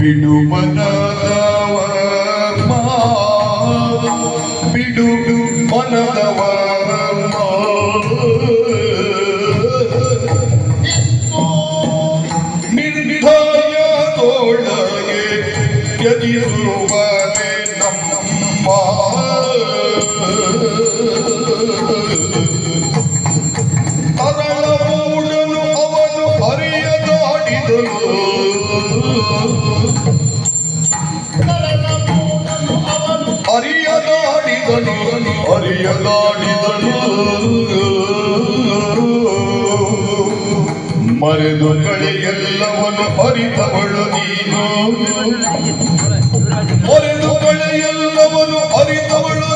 ಬಿಡು ಮನದವ ಬಿಡು ಮನದವ ನಿರ್ಭಯದೊಳಗೆ ಎದಿರುವನೆ ನಮ್ಮ. ಅರಳ ಮೂಡನು ಅವನು ಅರಿಯದಾಡಿದನು ಅರಿಯದಾಡಿದನು ಅರಿಯದಾಡಿದನು ಮರೆದು ಕಳೆ ಎಲ್ಲವನು ಅರಿತವಳು ನೀನು. ಮರೆದು ಕಳೆ ಎಲ್ಲವನು ಅರಿತವಳು